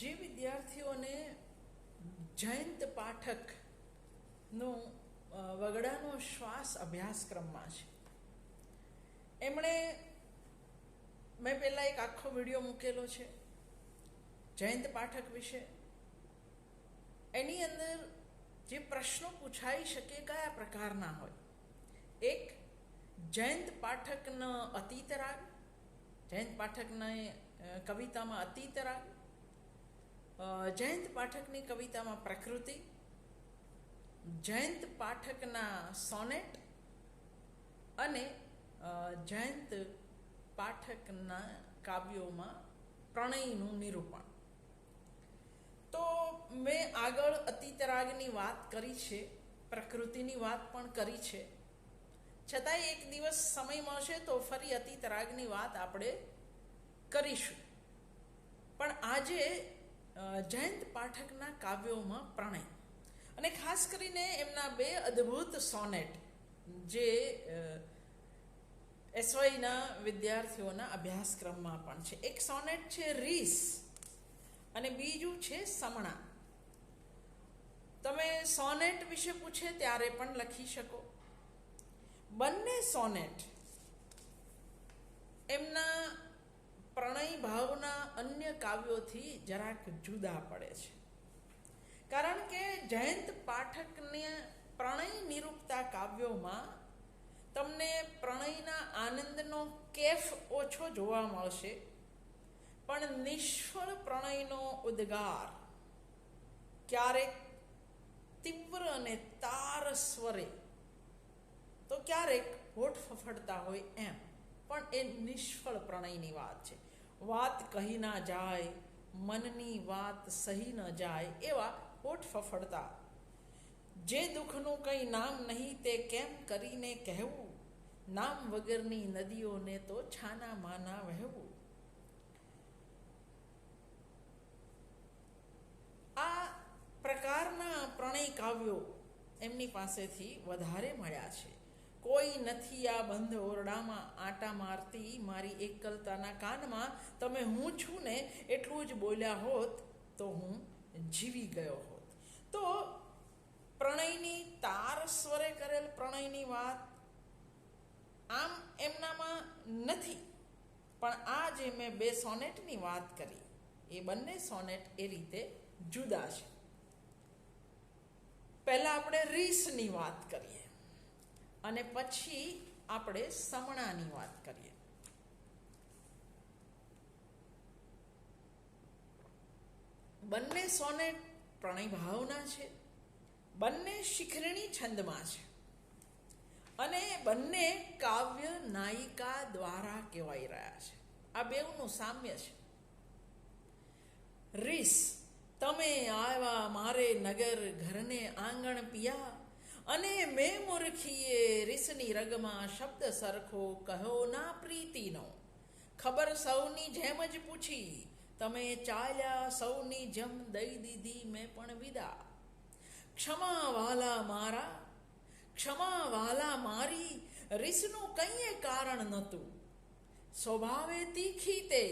જે વિદ્યાર્થીઓને જયંત પાઠકનો વગડાનો શ્વાસ અભ્યાસક્રમમાં છે. એમણે મેં પહેલાં એક આખો વીડિયો મૂકેલો છે જયંત પાઠક વિશે. એની અંદર જે પ્રશ્નો પૂછાઈ શકે કયા પ્રકારના હોય. એક જયંત પાઠકનો અતિતરાગ જયંત પાઠકના કવિતામાં અતીત રાગ. અ, જયંત પાઠકની કવિતામાં પ્રકૃતિ, જયંત પાઠકના સોનેટ અને જયંત પાઠકના કાવ્યોમાં પ્રણયનું નિરૂપણ. તો મેં આગળ અતિતરાગની વાત કરી છે, પ્રકૃતિની વાત પણ કરી છે. છતાંય એક દિવસ સમય મળશે તો ફરી અતિતરાગની વાત આપણે કરીશું. પણ આજે જયંત પાઠકના કાવ્યોમાં પ્રણય. અને ખાસ કરીને એમના બે અદ્ભુત સોનેટ, જે એસવાયના વિદ્યાર્થીઓના અભ્યાસક્રમમાં પણ છે. એક સોનેટ છે રીસ અને બીજું છે સમણા. તમે સોનેટ વિશે પૂછે ત્યારે પણ લખી શકો. બંને સોનેટ એમના પ્રણય ભાવના અન્ય કાવ્યોથી જરાક જુદા પડે છે. કારણ કે જયંત પાઠકને પ્રણય નિરૂપતા કાવ્યોમાં તમને પ્રણયના આનંદનો કેફ ઓછો જોવા મળશે, પણ નિષ્ફળ પ્રણયનો ઉદ્ગાર ક્યારેક તીવ્ર અને તાર સ્વરે, તો ક્યારેક હોઠ ફફડતા હોય એમ, પણ એ નિષ્ફળ પ્રણયની વાત છે. વાત કહી ના જાય, મનની વાત સહી ન જાય એવા હોઠ ફફડતા. જે દુઃખનું કંઈ નામ નહીં તે કેમ કરીને કહેવું? નામ વગરની નદીઓને તો છાના માના વહેવું. આ પ્રકારના પ્રણય કાવ્યો એમની પાસેથી વધારે મળ્યા છે. કોઈ નથી આ બંધ ઓરડામાં આટા મારતી મારી એકલતાના કાનમાં. તમે હું છું ને એટલું જ બોલ્યા હોત તો હું જીવી ગયો હોત. તો પ્રણયની તાર સ્વરે કરેલ પ્રણયની વાત આમ એમનામાં નથી. પણ આ જે મેં બે સોનેટની વાત કરી, એ બંને સોનેટ એ રીતે જુદા છે. પહેલા આપણે રીસની વાત કરીએ. અને પછી આપણે સમણાની વાત કરીએ. બંને સોનેટ પ્રણય ભાવના છે, બંને શિખરણી છંદમાં છે, અને બંને કાવ્ય નાયિકા દ્વારા કહેવાઈ રહ્યા છે. આ બેઉનું સામ્ય છે. રીસ, તમે આવ્યા મારે નગર ઘરને આંગણ પિયા અને મેં મૂર્ખીએ રીસની રગમાં શબ્દ સરખો કહો ના પ્રીતિનો. ખબર સૌની જેમ જ પૂછી, તમે ચાલ્યા સૌની જેમ દઈ દીધી મેં પણ વિદા. ક્ષમા વાલા મારા ક્ષમા વાલા મારી, રીસનું કંઈએ કારણ નહોતું. સ્વભાવે તીખી તે,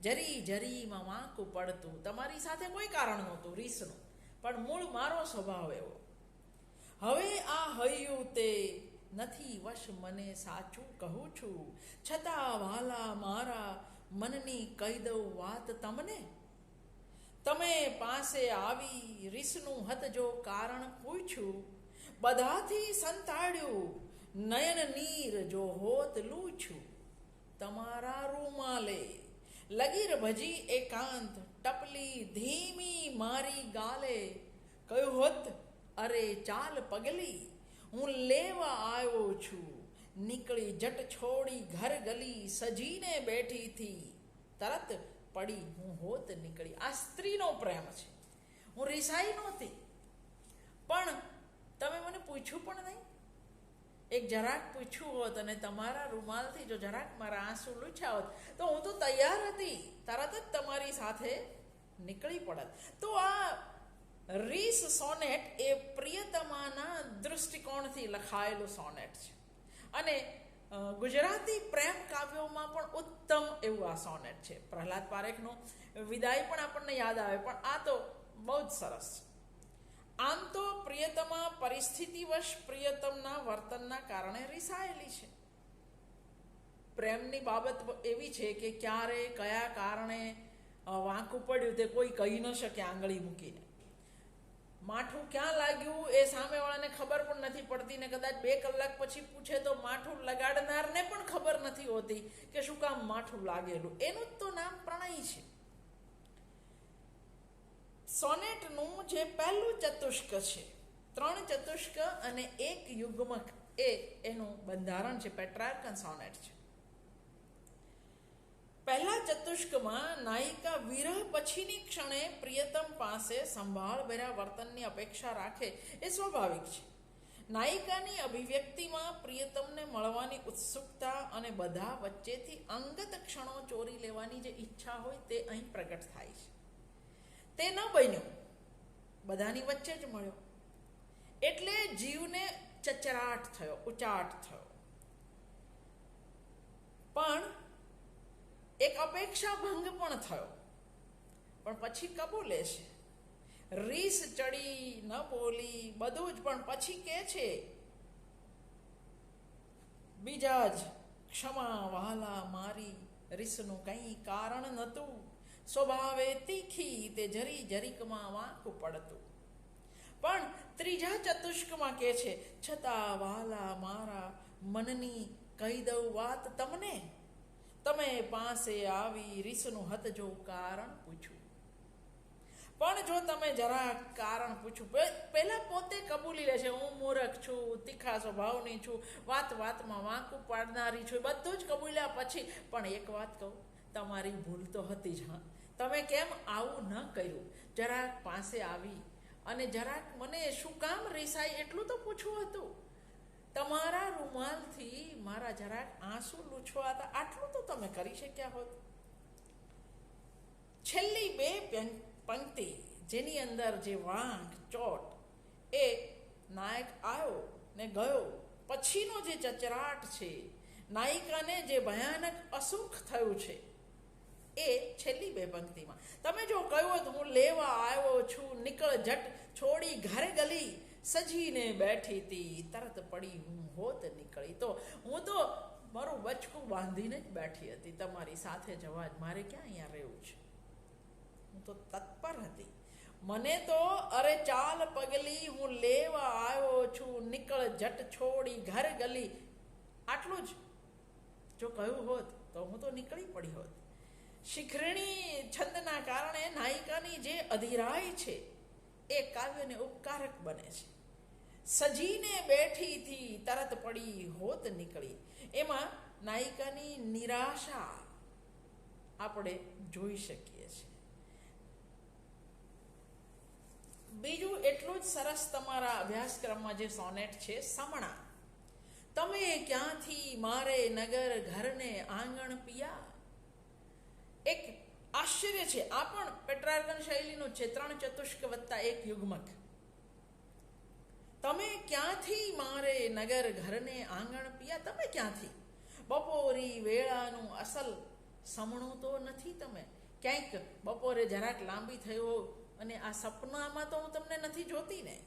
જરી જરીમાં વાંકું પડતું. તમારી સાથે કોઈ કારણ નહોતું રીસનું, પણ મૂળ મારો સ્વભાવ એવો. હવે આ હૈયું તે નથી વશ મને સાચું કહું છું. છતાં વાલા મારા મનની કહી દઉં વાત તમને? તમે પાસે આવી રીસનું હત જો કારણ પૂછ્યું? બધાથી સંતાડ્યું, નયન નીર જો હોત લૂછું. તમારા રૂમાલે લગીર ભજી એકાંત ટપલી ધીમી મારી ગાલે. કયું હોત? અરે ચાલ પગલી, હું લેવા આવ્યો છું. નીકળી જટ છોડી ઘર ગલી સજીને બેઠી થી તરત પડી હું હોત નીકળી. આ સ્ત્રીનો પ્રેમ છે. હું રિસાઈ નહોતી. પણ તમે મને પૂછ્યું પણ નહીં. એક જરાક પૂછ્યું હોત અને તમારા રૂમાલથી જો જરાક મારા આંસુ લૂછ્યા હોત, તો હું તો તૈયાર હતી. તરત જ તમારી સાથે નીકળી પડત. તો આ રીસ સોનેટ એ પ્રિયતમાના દૃષ્ટિકોણથી લખાયેલું સોનેટ છે. અને ગુજરાતી પ્રેમ કાવ્યોમાં પણ ઉત્તમ એવું આ સોનેટ છે. પ્રહલાદ પારેખનું વિદાય પણ આપણને યાદ આવે, પણ આ તો બહુ જ સરસ આમ તો પ્રિયતમા પરિસ્થિતિવશ પ્રિયતમના વર્તનના કારણે રિસાયેલી છે. પ્રેમની બાબત એવી છે કે ક્યારે, કયા કારણે વાંકું પડ્યું તે કોઈ કહી ન શકે આંગળી મૂકીને. માઠું ક્યાં લાગ્યું એ સામેવાળાને ખબર પણ નથી પડતી ને કદાચ બે કલાક પછી પૂછે તો માઠું લગાડનારને પણ ખબર નથી હોતી કે શું કામ માઠું લાગેલું. એનું જ તો નામ પ્રણય છે. સોનેટનું જે પહેલું ચતુષ્ક છે, ત્રણ ચતુષ્ક અને એક યુગ્મક, એ એનું બંધારણ છે પેટ્રાર્કન સોનેટ છે. પહેલા ચતુષ્કમાં નાયિકા વિરહ પછીની ક્ષણે પ્રિયતમ પાસે સંભાળભર્યા વર્તનની અપેક્ષા રાખે એ સ્વાભાવિક છે. નાયિકાની અભિવ્યક્તિમાં પ્રિયતમને મળવાની ઉત્સુકતા અને બધા વચ્ચેથી અંગત ક્ષણો ચોરી લેવાની જે ઈચ્છા હોય તે અહીં પ્રગટ થાય છે. તે ન બન્યું. બધાની વચ્ચે જ મળ્યો. એટલે જીવને ચચરાટ થયો, ઉચાટ થયો પણ અપેક્ષા ભંગ પણ થયો. પણ પછી કબૂલે છે. રીસ ચડી, ન બોલી, બધું જ પણ પછી કે છે. બીજા જ ક્ષમા વહાલા મારી રીસનું કંઈ કારણ નહોતું. સ્વભાવે તીખી તે જરી જરીકમાં વાંક પડતું. પણ ત્રીજા ચતુષ્કમાં કે છે, છતાં વાલા મારા મનની કહી દઉં વાત તમને? તમે પાસે આવી રીસનું હત જો કારણ પૂછ્યું. પણ જો તમે જરા કારણ પૂછું પહેલાં પોતે કબૂલી લે છે હું મૂર્ખ છું તીખા સ્વભાવની છું, વાત વાતમાં વાંકું પાડનારી છું બધું જ કબૂલ્યા પછી, પણ એક વાત કહું, તમારી ભૂલ તો હતી જ, હા. તમે કેમ આવું ન કર્યું? જરાક પાસે આવી અને જરાક મને શું કામ રીસાય એટલું તો પૂછવું હતું? તમારા રૂમાલથી મારા જરાક આંસુ લૂછવા હતા આટલું તો તમે કરી શક્યા હોત. છેલ્લી બે પંક્તિ જેની અંદર જે વાંક ચોટ એ નાયક આવ્યો ને ગયો, પછીનો જે ચચરાટ છે, નાયિકાને જે ભયાનક અસુખ થયું છે, એ છેલ્લી બે પંક્તિમાં. તમે જો કહ્યું હું લેવા આવ્યો છું, નીકળ, જટ, છોડી, ઘરે ગલી સજીને બેઠી હતી તરત પડી હું હોત નીકળી. તો હું તો મારું બચકું બાંધીને જ બેઠી હતી. તમારી સાથે જવા જ મારે ક્યાં અહીંયા રહેવું છે? હું તો તત્પર હતી. મને તો, અરે ચાલ પગલી, હું લેવા આવ્યો છું. નીકળ, જટ છોડી, ઘર ગલી. આટલું જ. જો કહ્યું હોત તો હું તો નીકળી પડી હોત. શિખરણી છંદના કારણે નાયિકાની જે અધિરાય છે, એ કાવ્યને ઉપકારક બને છે. સજીને બેઠીથી તરત પડી હોત નીકળી. એમાં નાયિકાની નિરાશા આપણે જોઈ શકીએ છીએ. બીજું એટલું જ સરસ તમારા અભ્યાસક્રમમાં જે સોનેટ છે, સમણા. તમે ક્યાંથી મારે નગર ઘરને આંગણ પિયા? એક આશ્ચર્ય છે, આ પણ પેટ્રાર્ગન શૈલીનું છે, ત્રણ ચતુષ્ક વત્તા એક યુગ્મક. તમે ક્યાંથી મારે નગર ઘરને આંગણ પિયા? તમે ક્યાંથી? બપોરી વેળાનું અસલ સમણું તો નથી તમે. ક્યાંક બપોરે જરાક લાંબી થયો અને આ સપનામાં તો હું તમને નથી જોતી ને.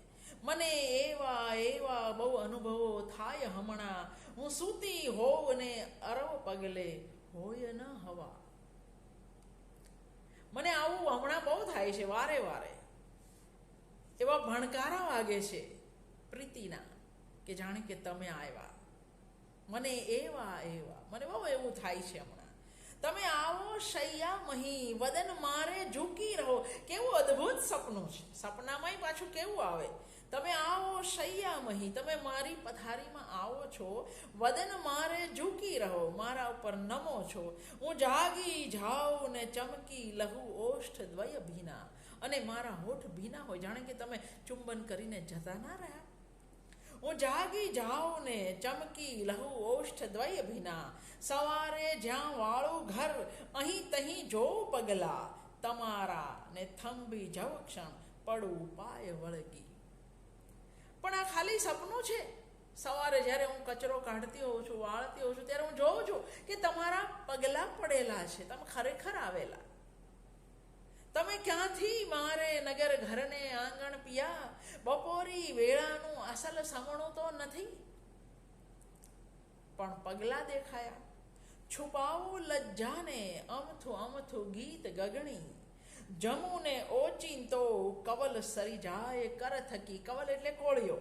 મને એવા એવા બહુ અનુભવો થાય હમણાં. હું સૂતી હોઉં ને અરવ પગલે હોય ન હવા. મને આવું હમણાં બહુ થાય છે, વારે વારે. એવા ભણકારા વાગે છે. પ્રીતિના કે જાણે કે તમે આવ્યા. મને એવા એવા. મને બહુ એવું થાય છે હમણાં. તમે આવો શૈયા મહી, વદન મારે ઝૂકી રહો. કેવું અદ્ભુત સપનું છે. સપનામાંય પાછું કેવું આવે? તમે આવો શૈયા મહી, તમે મારી પથારીમાં આવો છો. વદન મારે ઝૂકી રહો. મારા ઉપર નમો છો. હું જાગી જાઉં ને ચમકી લહુ ઓષ્ઠ દ્વય ભીના. અને મારા હોઠ ભીના હોય. જાણે કે તમે ચુંબન કરીને જતા ના રહ્યા? હું જાગી જાઉં ને ચમકી લહુ ઓષ્ઠ દ્વય ભીના. સવારે જ્યાં વાળું ઘર, અહીં તહીં જોઉં પગલા. તમારા ને થંભી જવ ક્ષણ પડું પાય વળગી. પણ આ ખાલી સપનું છે. સવારે જ્યારે હું કચરો કાઢતી હોઉં છું, વાળતી હોઉં છું, ત્યારે હું જોઉં છું કે તમારા પગલાં પડેલા છે. તમે ખરેખર આવેલા. તમે ક્યાંથી મારે નગર ઘરને આંગણ પિયા? બપોરી વેળાનું અસલ સમણું તો નથી. પણ પગલા દેખાયા. છુપાવું લજ્જાને અમથું અમથું ગીત ગગણી. જમુને ઓચિંતો કવલ સરી જાય કર થકી કવલ એટલે કોળિયો.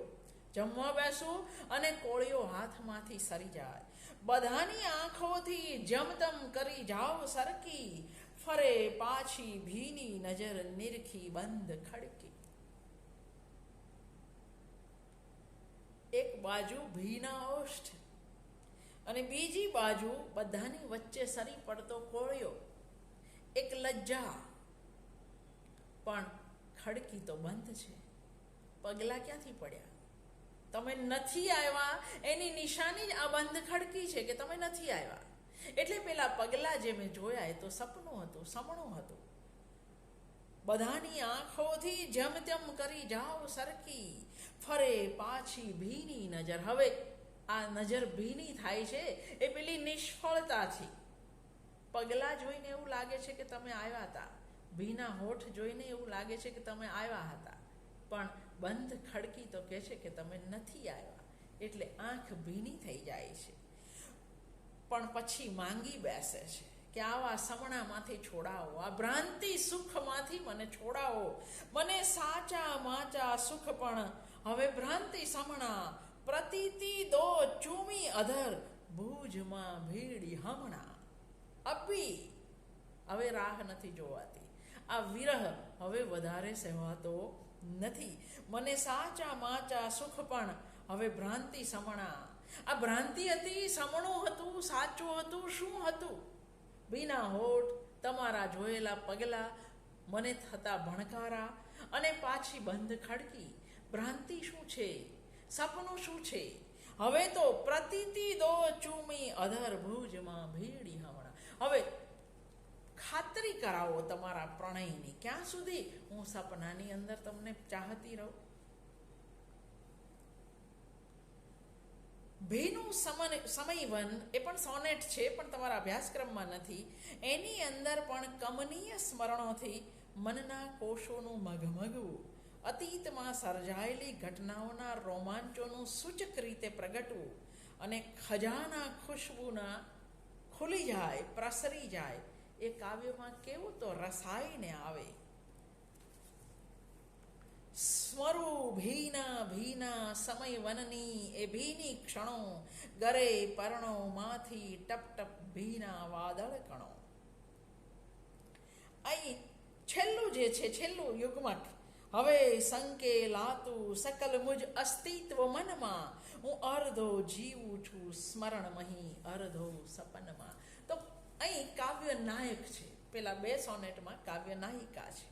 જમવા બેસું અને કોળિયો હાથમાંથી સરી જાય. બધાની આંખોથી જમતમ કરી જાવ સરકી. ફરે પાછી ભીની નજર નિરખી બંધ ખડકી. એક બાજુ ભીના ઓષ્ઠ અને બીજી બાજુ બધાની વચ્ચે સરી પડતો કોળિયો. એક લજ્જા. પણ ખડકી તો બંધ છે. પગલા ક્યાંથી પડ્યા? તમે નથી આવ્યા? એની નિશાની જ આ બંધ ખડકી છે કે તમે નથી આવ્યા? એટલે પેલા પગલા જે મેં જોયા એ તો સપનું હતું, સમણું હતું. બધાની આંખોથી જેમ તેમ કરી જાઓ સરકી, ફરે પાછી ભીની નજર. હવે આ નજર ભીની થાય છે એ પેલી નિષ્ફળતાથી. પગલા જોઈને એવું લાગે છે કે તમે આવ્યા હતા. ભીના હોઠ જોઈને એવું લાગે છે કે તમે આવ્યા હતા. પણ બંધ ખડકી તો કહે છે કે તમે નથી આવ્યા. એટલે આંખ ભીની થઈ જાય છે. પણ પછી માંગી બેસે છે કે આવા સમણામાંથી છોડાવો, આ ભ્રાંતિ સુખમાંથી મને છોડાવો. મને સાચા માચા સુખ પણ હવે ભ્રાંતિ સમણા પ્રતીતિ દો ચૂમી અધર, ભુજમાં ભીડી હમણા. અપી, હવે રાહ નથી જોવાતી. આ વિરહ હવે વધારે સહેવાતો નથી. મને સાચા માચા સુખ પણ હવે ભ્રાંતિ સમણા. આ ભ્રાંતિ હતી, સમણું હતું, સાચું હતું, શું હતું? બીના હોઠ તમારા જોયેલા પગલા મને થતા ભણકારા અને પાછી બંધ ખડકી. ભ્રાંતિ શું છે? સપનું શું છે? હવે તો પ્રતીતિ દો ચૂમી અધર ભુજમાં ભીડી હમણાં. હવે ખાતરી કરાવો તમારા પ્રણયની. ક્યાં સુધી? હું સપનાની અંદર તમને ચાહતી રહું. ભીનું સમન સમયવન એ પણ સોનેટ છે, પણ તમારા અભ્યાસક્રમમાં નથી. એની અંદર પણ કમનીય સ્મરણોથી મનના કોષોનું મગમગવું. અતીતમાં સર્જાયેલી ઘટનાઓના રોમાંચોનું સૂચક રીતે પ્રગટવું અને ખજાના ખુશ્બુના ખુલી જાય, પ્રસરી જાય. એ કાવ્યમાં કેવું તો રસાઈને આવે. સ્મરુ ભીના ભીના સમય વનની એ ભીની ક્ષણો ગરે પરણો માથી ટપ ટપ ભીના વાદળ કણો અહીં છેલ્લું જે છે, છેલ્લું યુગમઠ, હવે સંકે લાતું સકલ મુજ અસ્તિત્વ મનમાં હું અર્ધો જીવું છું સ્મરણમહી અર્ધો સપનમાં. તો અહીં કાવ્ય નાયક છે. પેલા બે સોનેટમાં કાવ્ય નાયિકા છે.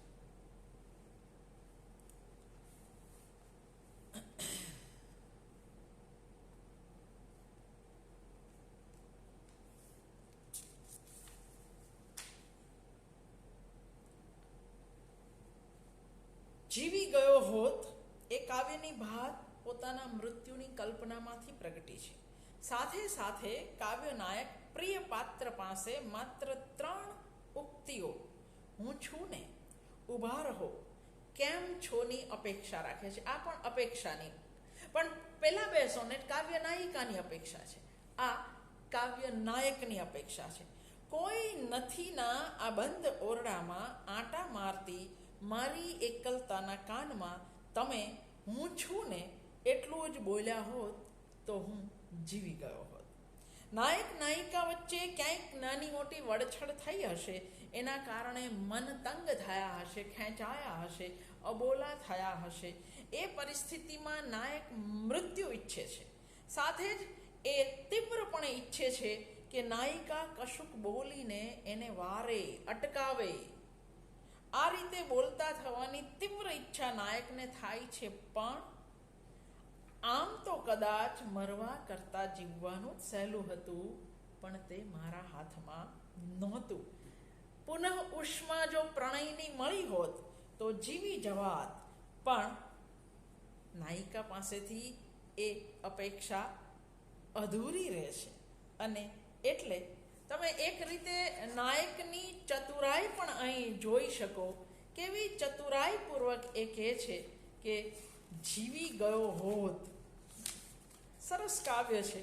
જીવી ગયો હોત, એ કાવ્યની ભાત પોતાના મૃત્યુની કલ્પનામાંથી પ્રગટી છે. સાથે સાથે કાવ્ય નાયક પ્રિય પાત્ર પાસે માત્ર ત્રણ ઉક્તિઓ. હું છું ને ઊભા રહો. કેમ છોની અપેક્ષા રાખે છે? આ પણ અપેક્ષાની. પણ પહેલા બે સોનેટ કાવ્ય નાયિકાની અપેક્ષા છે. આ કાવ્ય નાયકની અપેક્ષા છે. કોઈ નથીના આ બંધ ઓરડામાં આંટા મારતી મારી એકલતાના કાનમાં તમે હું છું ને એટલું જ બોલ્યા હોત તો હું જીવી ગયો હોત. નાયક નાયિકા વચ્ચે ક્યાંક નાની મોટી વડછડ થઈ હશે, એના કારણે મન તંગ થયા હશે, ખેંચાયા હશે, અબોલા થયા હશે. એ પરિસ્થિતિમાં નાયક મૃત્યુ ઈચ્છે છે. સાથે જ એ તીવ્રપણે ઈચ્છે છે કે નાયિકા કશુંક બોલીને એને વારે અટકાવે. આ રીતે બોલતા થવાની તીવ્ર ઈચ્છા નાયકને થાય છે પણ આમ તો કદાચ મરવા કરતા જીવવાનું સહેલું હતું, પણ તે મારા હાથમાં નહોતું. પુનઃ ઉષ્મા જો પ્રણયની મળી હોત તો જીવી જવાત, પણ નાયિકા પાસેથી એ અપેક્ષા અધૂરી રહેશે. અને એટલે તમે એક રીતે નાયકની ચતુરાઈ પણ અહીં જોઈ શકો. કેવી ચતુરાઈપૂર્વક એ કહે છે કે જીવી ગયો હોત. સરસ કાવ્ય છે.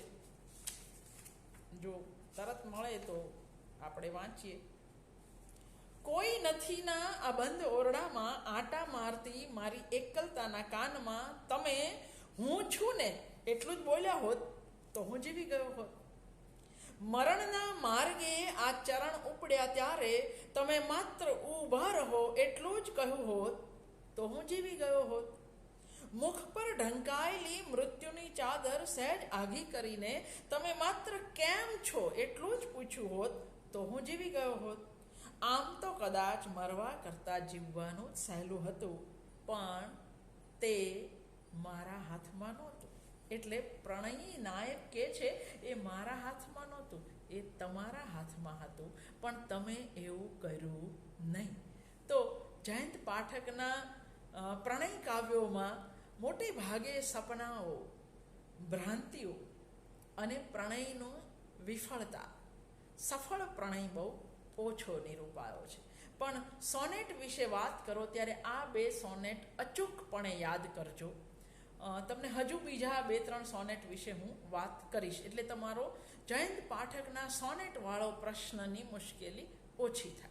જો તરત મળે તો આપણે વાંચીએ. કોઈ નથીના આ બંધ ઓરડામાં આટા મારતી મારી એકલતાના કાનમાં તમે હું છું ને? એટલું જ બોલ્યા હોત તો હું જીવી ગયો હોત. મરણના માર્ગે આ ચરણ ઉપડ્યા ત્યારે તમે માત્ર ઊભા રહો એટલું જ કહ્યું હોત, તો હું જીવી ગયો હોત. મુખ પર ઢંકાયેલી મૃત્યુની ચાદર સહેજ આઘી કરીને તમે માત્ર કેમ છો એટલું જ પૂછ્યું હોત, તો હું જીવી ગયો હોત. આમ તો કદાચ મરવા કરતાં જીવવાનું સહેલું હતું, પણ તે મારા હાથમાં નહોતું. એટલે પ્રણયી નાયક કે છે, એ મારા હાથમાં એ તમારા હાથમાં હતું, પણ તમે એવું કર્યું નહીં. તો જયંત પાઠકના પ્રણય કાવ્યોમાં મોટે ભાગે સપનાઓ, ભ્રાંતિઓ અને પ્રણયનો વિફળતા, સફળ પ્રણય બહુ ઓછો નિરૂપાયો છે. પણ સોનેટ વિશે વાત કરો ત્યારે આ બે સોનેટ અચૂકપણે યાદ કરજો. તમને હજુ બીજા બે ત્રણ સોનેટ વિશે હું વાત કરીશ. એટલે તમારો જયંત પાઠકના સોનેટવાળો પ્રશ્નની મુશ્કેલી ઓછી થાય.